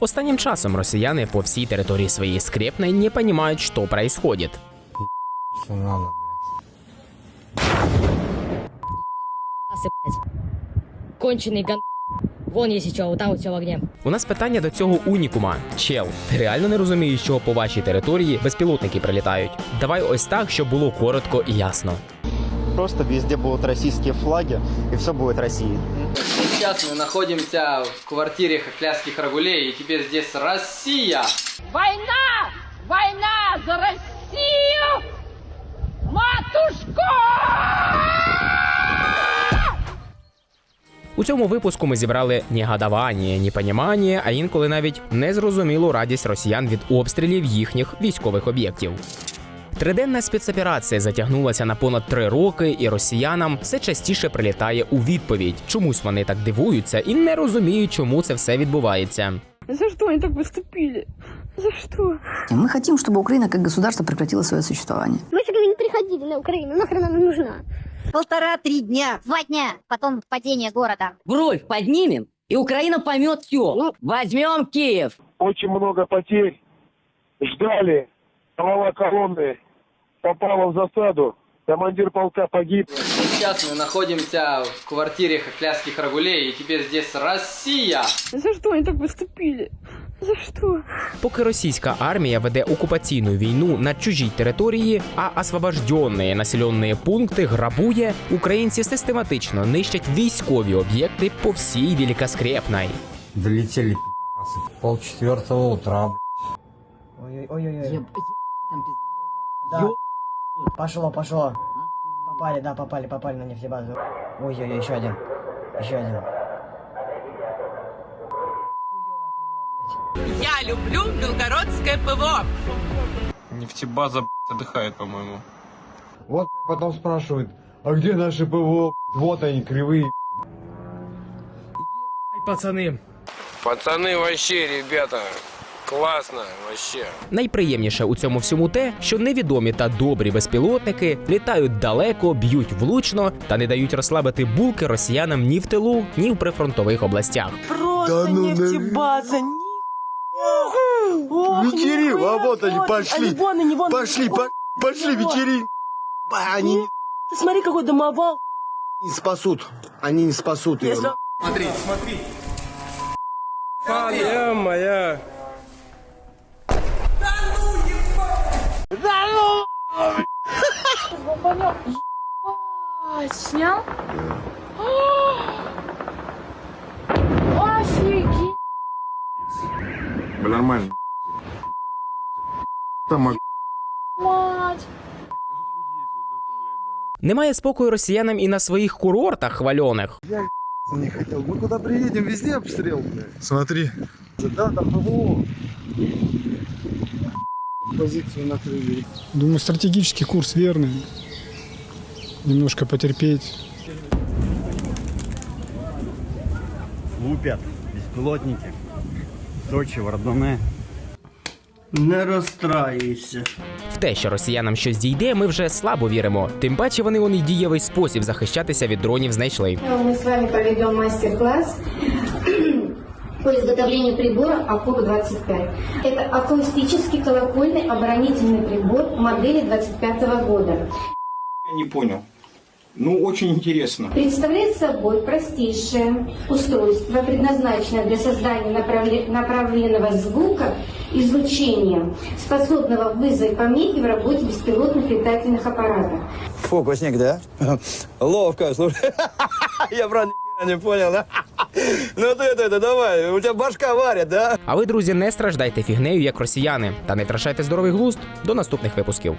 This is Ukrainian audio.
Останнім часом росіяни по всій території своєї скрепної не понимают, что происходит. Конченый ган... Вон что, вот там вот все в. У нас питання до цього унікума. Чел, ти реально не розумієш, чого по вашій території безпілотники прилітають? Давай ось так, щоб було коротко і ясно. Просто везде будут российские флаги, и все будет Россией. Сейчас мы находимся в квартире хохлядских рагулей, и теперь здесь Россия. Война! Война за Россию! Матушку! У цьому випуску ми зібрали негодування, непонімання, а інколи навіть незрозумілу радість росіян від обстрілів їхніх військових об'єктів. Триденна спецоперація затягнулася на понад три роки, і росіянам все частіше прилітає у відповідь. Чомусь вони так дивуються і не розуміють, чому це все відбувається. За что они так поступили? За что? Мы хотим, чтобы Украина как государство прекратила свое существование. Лучше бы не приходили на Украину, нахрен она нужна? Полтора-три дня. Два дня. Потом падение города. Бровь поднимем, и Украина поймет все. Возьмем Киев. Очень много потерь. Ждали. Голова колонны попала в засаду. Командир полка погиб. Сейчас мы находимся в квартире хохлядских рагулей, и теперь здесь Россия. За что они так поступили? За что? Поки російська армія веде окупаційну війну на чужій території, а освобождені населені пункти грабує, українці систематично нищать військові об'єкти по всій Великоскрепній. Долетели, пидорасы. Пол четвертого утра. Ой-ой-ой. Да. Пошло, пошло. Попали, да, попали, попали на нефтебазу. Ой-ой-ой, еще один. Еще один. Я люблю белгородское ПВО. Нефтебаза отдыхает, по-моему. Вот потом спрашивают, а где наши ПВО? Вот они, кривые. Пацани, Пацаны вообще, ребята, классно вообще. найприємніше у цьому всьому те, що невідомі та добрі безпілотники літають далеко, б'ють влучно та не дають розслабити булки росіянам ні в тилу, ні в прифронтових областях. Просто нефтебаза. Вечери, а вот они пошли. вон они, вон Пошли, по- пошли, вечери. Они Ты смотри, какой домовал. не спасут. Они не спасут ее. Если- моя. Снял? Офигеть! Нормально. Там Мать! Немає спокою росіянам і на своїх курортах хвальоних. Не хотел. Мы куда приедем, везде обстрел, блядь. Смотри. Да, там ПВО. Позицию накрыли. Думаю, стратегический курс верный. Немножко потерпеть. Лупят беспилотники. Сочи, Вардане. Не розстраюйся. В те, що росіянам щось дійде, ми вже слабо віримо. Тим паче вони вони дієвий спосіб захищатися від дронів знайшли. Мы с вами проведем мастер-класс по изготовлению прибора АКОП-25. Это акустический колокольный оборонительный прибор модели 25 года. Я не понял. Ну, очень интересно. Представляет собой простейшее устройство, предназначенное для создания направле- направленного звука излучения, способного вызвать помехи в работе беспилотных летательных аппаратов. Фокусник, да? Ловко, слушай. Я правда ни хера не понял, да? Ну ты это, это, давай, у тебя башка варит, да? А ви, друзі, не страждайте фігнею, як росіяни, та не втрачайте здоровий глузд до наступних випусків.